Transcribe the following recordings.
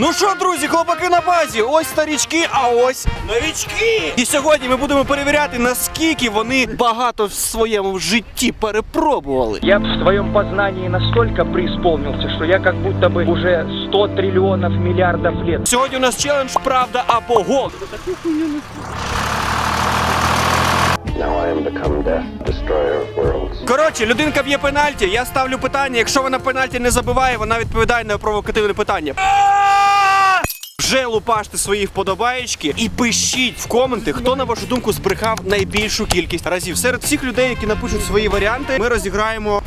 Ну що, друзі, хлопаки на базі, ось старічки, а ось новічки. І сьогодні ми будемо перевіряти, наскільки вони багато в своєму житті перепробували. Я в своєму познанні настолько присповнився, що я як будто би уже 100 трильйонів мільярдів лет. Сьогодні у нас челендж правда або гол. Now I am. Коротше, людинка б'є пенальті. Я ставлю питання. Якщо вона пенальті не забиває, вона відповідає на провокативне питання. Вже лупаште свої вподобаєчки і пишіть в коменти, хто на вашу думку збрехав найбільшу кількість разів. Серед всіх людей, які напишуть свої варіанти, ми розіграємо.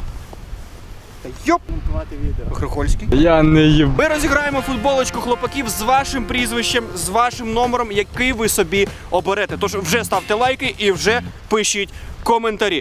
Йоп! Хрохольський. Я не їб. Ми розіграємо футболочку хлопаків з вашим прізвищем, з вашим номером, який ви собі оберете. Тож вже ставте лайки і вже пишіть коментарі.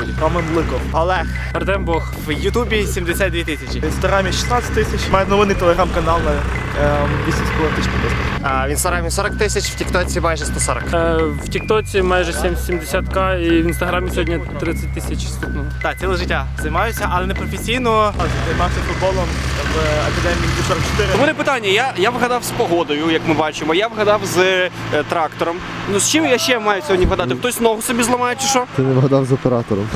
Маководі. Роман Ликов. Олег. Артем Бог. В Ютубі 72 тисячі. В інстаграмі 16 тисяч. Має новини телеграм-канал на ем, 8,5 тисяч підписників. А, в інстаграмі 40 тисяч, в Тіктоці майже 140. Е, В Тіктоці майже 70к і в інстаграмі сьогодні 30 тисяч стукнуло. Так, ціле життя займаюся, але не професійно. Займався футболом в академії 44. У мене питання. Я, я вгадав з погодою, як ми бачимо. Я вгадав з е, трактором. Ну з чим я ще маю сьогодні вгадати? Хтось ногу собі зламає чи що? Ти не вгадав з оператором.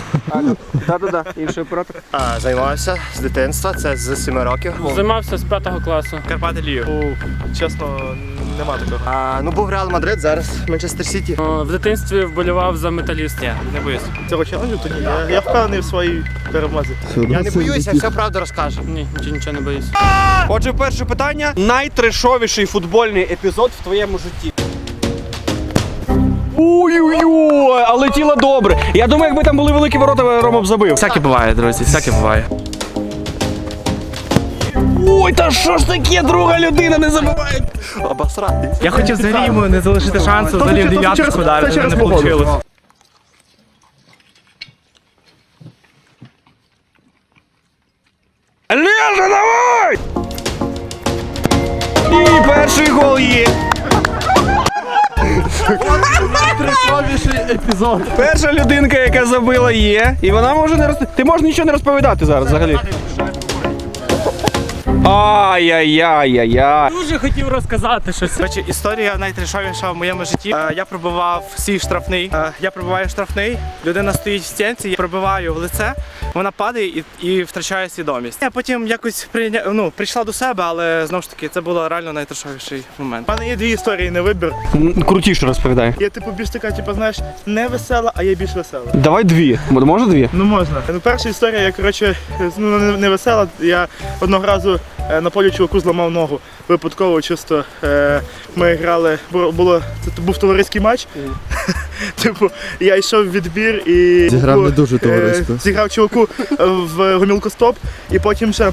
Так-так-так, інший оператор. А, займався з дитинства, це з 7 років. Займався з 5 класу. Карпати. У, Чесно, нема такого. А, ну був Реал Мадрид, зараз Манчестер Сіті. В дитинстві вболівав за металіст. Не боюсь. Цього челенджу то ні. Я, я впевнений в своїй перемозі. Я не боюся, все правду розкажу. Ні, нічого, нічого не боюсь. Отже, перше питання: найтрешовіший футбольний епізод в твоєму житті. Ой-ой-ой, а летіло добре. Я думаю, якби там були великі ворота, Рома б забив. Всяке буває, друзі, всяке буває. Ой, та що ж таке, друга людина не забиває. Обосратись. Я хотів взагалі йому не залишити шансу, взагалі в дев'ятку ударити, але не вийшло. Лежа, давай! І перший гол є. епізод. Перша людинка, яка забила, є. І вона може не розповідати. Ти можеш нічого не розповідати зараз взагалі. Ай-яй-яй-яй-яй. Дуже хотів розказати щось. Коротше, історія найтрешовіша в моєму житті. Е, Я пробивав свій штрафний. Е, Я пробиваю штрафний, людина стоїть в стінці, я пробиваю в лице, вона падає і, і втрачає свідомість. Я потім якось прийня... ну, прийшла до себе, але знову ж таки це було реально найтрешовіший момент. У мене є дві історії на вибір. Крутіше розповідай. Є типу більш така, типу, знаєш, не весела, а є більш весела. Давай дві. Може дві? Ну можна. Ну, перша історія, я коротше, ну не, не весела. Я одного разу на полі чуваку зламав ногу. Випадково чисто е, ми грали, було, це був товариський матч. типу, я йшов в відбір і Зіграв чуваку, не дуже товарисько. Е, зіграв чуваку е, в гомілкостоп, і потім ще,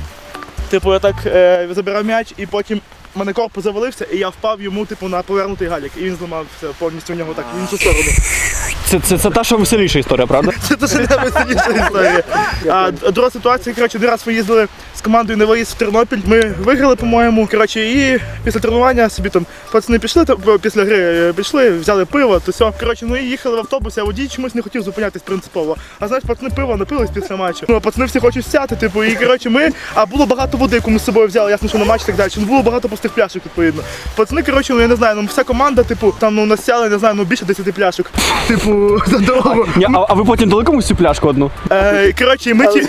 типу, я так е, забирав м'яч, і потім. Мене корпус завалився, і я впав йому типу на повернутий галік, і він зламався повністю в нього так в іншу сторону. Це, це, це та, що веселіша історія, правда? Це дуже найвеселіша історія. А друга ситуація, коротше, один раз ми їздили з командою на виїзд в Тернопіль. Ми виграли, по-моєму. Коротше, і після тренування собі там пацани пішли, після гри е, пішли, взяли пиво, то все. Коротше, ну і їхали в автобусі, а водій чомусь не хотів зупинятись принципово. А знаєш, пацани пиво напились після матчу. Ну, а пацани всі хочуть сяти, типу, і коротше, ми, а було багато води, яку ми з собою взяли, ясно, що на матч так далі. Ну було багато пустих пляшок, відповідно. Пацани, коротше, ну я не знаю, ну вся команда, типу, там ну насяли, не знаю, ну більше 10 пляшок. Типу, за дорогу. Ні, а, а ви потім дали комусь цю пляшку одну? Е, коротше, ми ті.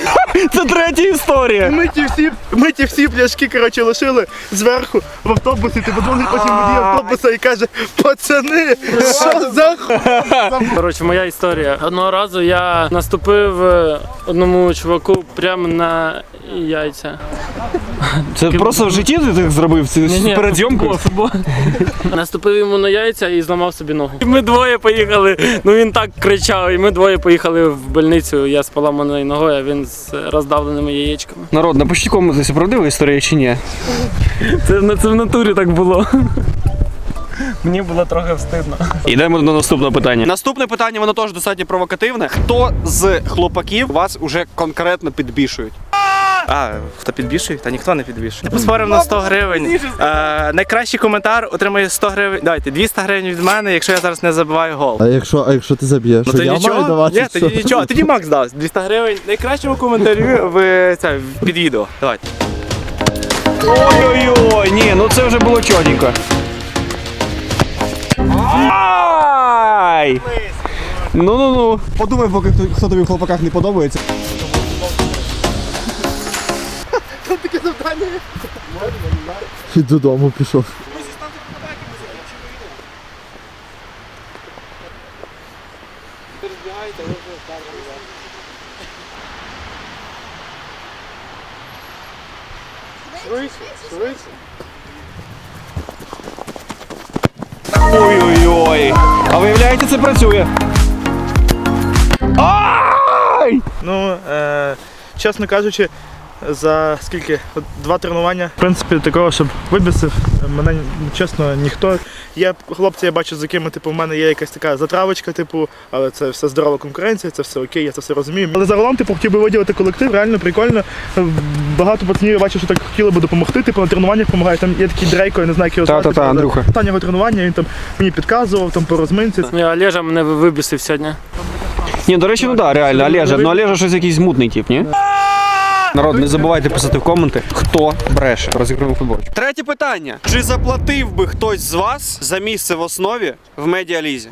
Це третя історія. Ми ті всі, ми ті всі пляшки, коротше, лишили зверху в автобусі. Ти подзвонив потім водій автобуса і каже, пацани, що за ху... Коротше, моя історія. Одного разу я наступив е, одному чуваку прямо на яйця. Це просто в житті ти так зробив це Ні-ні, перед зйомкою? футбол, футбол. Наступив йому на яйця і зламав собі ногу. Ми двоє поїхали. Ну він так кричав, і ми двоє поїхали в больницю. Я з поламаною ногою, а він з роздавленими яєчками. Народ, напишіть кому це правдива історія чи ні. Це, на- це в натурі так було. Мені було трохи встидно. Йдемо до наступного питання. Наступне питання, воно теж достатньо провокативне. Хто з хлопаків вас уже конкретно підбішують? А, хто підбільшує? Та ніхто не підбільшує. Поспоримо на 100 гривень. Е, найкращий коментар отримає 100 гривень. Давайте 200 гривень від мене, якщо я зараз не забиваю гол. А якщо, а якщо ти заб'єш, Ну то я нічого. маю давати? Ні, що? тоді нічого. Тоді Макс дасть 200 гривень. Найкращому коментарю в це під відео. Давайте. Ой-ой-ой, ні, ну це вже було чотенько. Ай! Ну-ну-ну. Подумай, поки хто, хто тобі в хлопаках не подобається. І додому пішов. Ой-ой-ой. А виявляється, це працює. Ай! Ну, е, чесно кажучи, за скільки? Два тренування. В принципі, такого, щоб вибісив, мене чесно ніхто. Є хлопці, я бачу, з якими типу, в мене є якась така затравочка, типу, але це все здорова конкуренція, це все окей, я це все розумію. Але загалом, типу, хотів би виділити колектив, реально прикольно. Багато пацанів я бачу, що так хотіли би допомогти, типу на тренуваннях допомагають. Там є такий Дрейко, я не знаю, як його звати. Та-та-та, Андрюха. Останнього тренування він там мені підказував там по розминці. Ні, Олежа мене вибісив сьогодні. Ні, до речі, ну так, да, реально, Олежа. Ну Олежа щось якийсь мутний тип, ні? Народ, не забувайте писати в коменти, хто бреше. Розігруємо футбол. Третє питання. Чи заплатив би хтось з вас за місце в основі в медіалізі?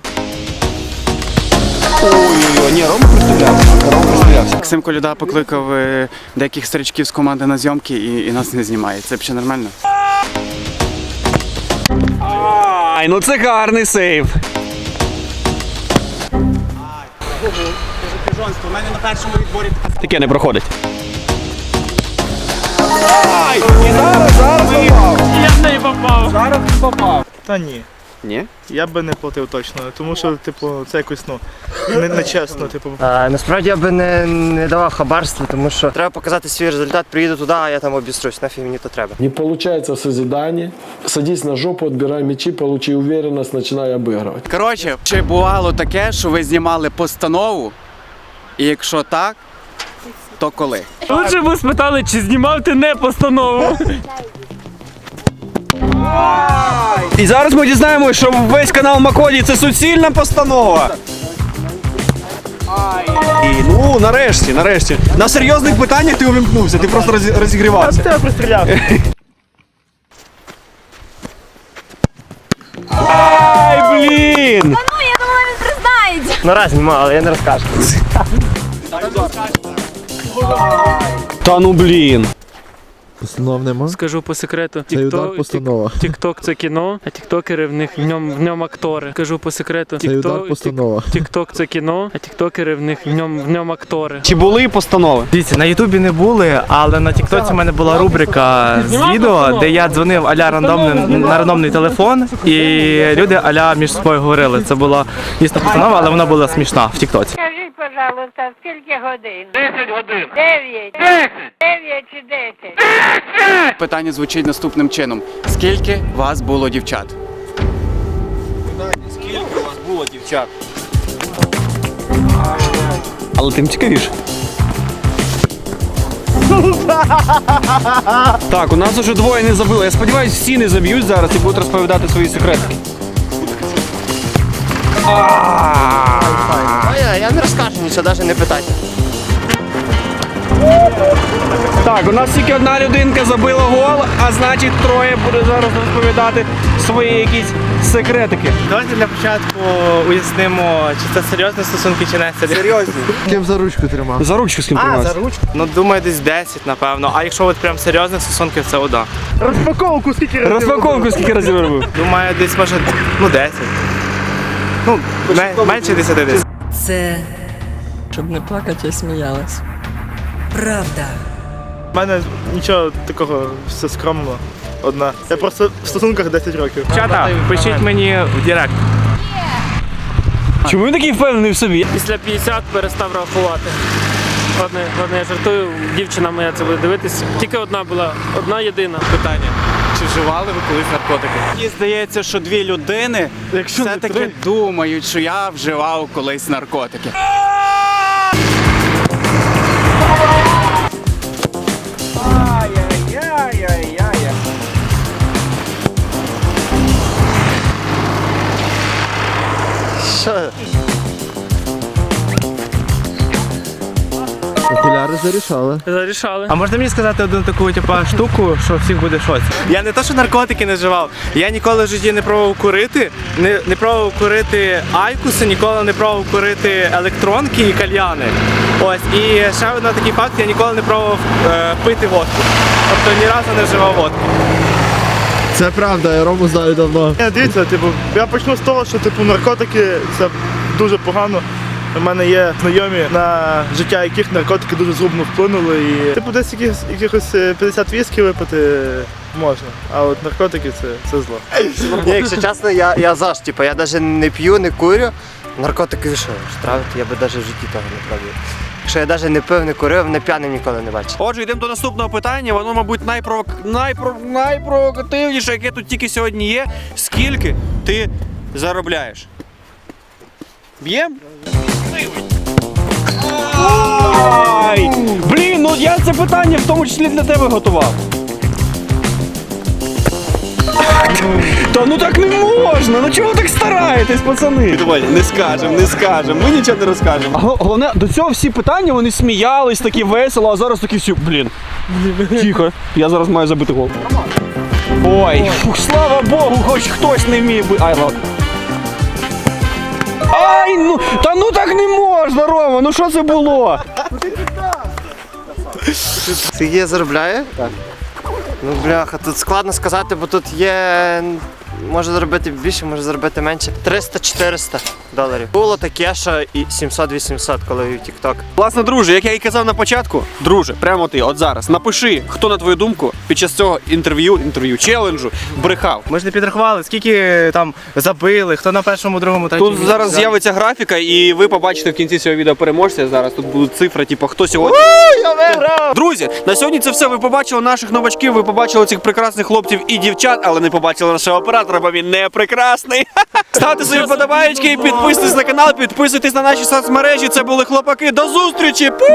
Ой-ой-ой, ні, Рома представлявся. Рома представлявся. Максим Коляда покликав е, деяких старичків з команди на зйомки і, і нас не знімає. Це взагалі нормально? Ай, ну це гарний сейв. Таке не проходить. Ай! І зараз, зараз попав. Я в неї попав. Зараз ти попав. Та ні. Ні? Я би не платив точно, тому що, типу, це якось ну не, не чесно, типу. А, насправді я би не, не давав хабарства, тому що треба показати свій результат, приїду туди, а я там обіструсь, нафіг мені то треба. Не получается созидание. Садись на жопу, отбирай мячи, получи уверенность, начинай обыгрывать. Коротше, чи бувало таке, що ви знімали постанову? І якщо так, то коли? Лучше б спитали, чи знімав ти не постанову. І зараз ми дізнаємося, що весь канал Макоді це суцільна постанова. І, ну, нарешті, нарешті. На серйозних питаннях ти увімкнувся, ти просто роз- розігрівався. Я пристріляв. Ай, блін! Ну, я думала, він признається. Ну раз знімав, але я не розкажу. Та ну блін. Постанов нема. Скажу по секрету. Це удар постанова. Тікток це кіно, а тіктокери в них в ньому в ньому актори. Скажу по секрету. Це удар постанова. Тікток це кіно, а тіктокери в них в ньому в ньому актори. Чи були постанови? Дивіться, на Ютубі не були, але на Тіктоці в мене була рубрика з відео, де я дзвонив аля рандомний на рандомний телефон, і люди аля між собою говорили. Це була дійсно постанова, але вона була смішна в Тіктоці. Пожалуйста, скільки годин? 10 годин. 9. 10. 9 чи 10? Питання звучить наступним чином: скільки вас було дівчат? Скільки вас було дівчат? Але тим цікавіше. Так, у нас уже двоє не забили. Я сподіваюся, всі не заб'ють зараз і будуть розповідати свої секрети. А я, не розкажу нічого, навіть не питайте. Так, у нас тільки одна людинка забила гол, а значить троє буде зараз розповідати свої якісь секретики. Давайте для початку уяснимо, чи це серйозні стосунки, чи не серйозні. Серйозні. Ким за ручку тримав? За ручку з ким А, за тримався? ручку? Ну думаю, десь 10, напевно. А якщо от прям серйозних стосунків, це одна. Розпаковку скільки разів Розпаковку скільки разів робив? Думаю, десь може ну 10. Ну, ме- менше 10 десь. Це, щоб не плакати, я сміялась. Правда. У мене нічого такого, все скромно. Одна. Я просто в стосунках 10 років. Чата, пишіть мені в Директ. Чому він такий впевнений в собі? Після 50 перестав рахувати. Ладно, ладно, я жартую, дівчина моя це буде дивитись. Тільки одна була, одна єдина. Питання. Чи вживали ви колись наркотики? Мені здається, що дві людини все-таки думають, що я вживав колись наркотики. Зарішали. Зарішали. А можна мені сказати одну таку типа штуку, що всіх буде щось? Я не то, що наркотики не вживав. Я ніколи в житті не пробував курити, не, не пробував курити айкуси, ніколи не пробував курити електронки і кальяни. Ось і ще один такий факт, я ніколи не пробував е, пити водку. Тобто ні разу не вживав водку. Це правда, я Рому знаю давно. Ні, дивіться, типу, я почну з того, що типу наркотики це дуже погано. У мене є знайомі, на життя яких наркотики дуже згубно вплинули. І типу десь якихось, якихось е, 50 віскі випити можна, а от наркотики це, це зло. Ні, якщо чесно, я, я за ж, типу, я навіть не п'ю, не курю. Наркотики що, штрафити, я би навіть в житті того не пробував. Якщо я навіть не пив, не курив, не п'яним ніколи не бачив. Отже, йдемо до наступного питання. Воно, мабуть, найпровок... найпро... найпровокативніше, яке тут тільки сьогодні є. Скільки ти заробляєш? Б'єм? Ай! Блін, ну я це питання в тому числі для тебе готував. Та ну так не можна! Ну чого так стараєтесь, пацани? Давай, не скажемо, не скажемо, ми нічого не розкажемо. А головне, до цього всі питання вони сміялись, такі весело, а зараз такі всі, блін. Тихо, я зараз маю забити голову. Ой, фух, слава Богу, хоч хтось не вміє би. Ай, ладно. Ай, ну та ну так не можна, Рома, ну що це було? Ти є заробляє? Так. Ну бляха, тут складно сказати, бо тут є. Може заробити більше, може заробити менше. 300-400 доларів. Було таке, що і 700-800, коли вів TikTok. Власне, друже, як я і казав на початку, друже, прямо ти, от зараз, напиши, хто на твою думку під час цього інтерв'ю, інтерв'ю, челенджу брехав. Ми ж не підрахували, скільки там забили, хто на першому, другому, третьому. Тут зараз з'явиться графіка, і ви побачите в кінці цього відео переможця. Зараз тут будуть цифри, типу, хто сьогодні. Я виграв! Друзі, на сьогодні це все. Ви побачили наших новачків, ви побачили цих прекрасних хлопців і дівчат, але не побачили нашого оператора, бо він не прекрасний. Ставте свої подобаєчки, підписуйтесь на канал, підписуйтесь на наші соцмережі. Це були хлопаки. До зустрічі! Пу!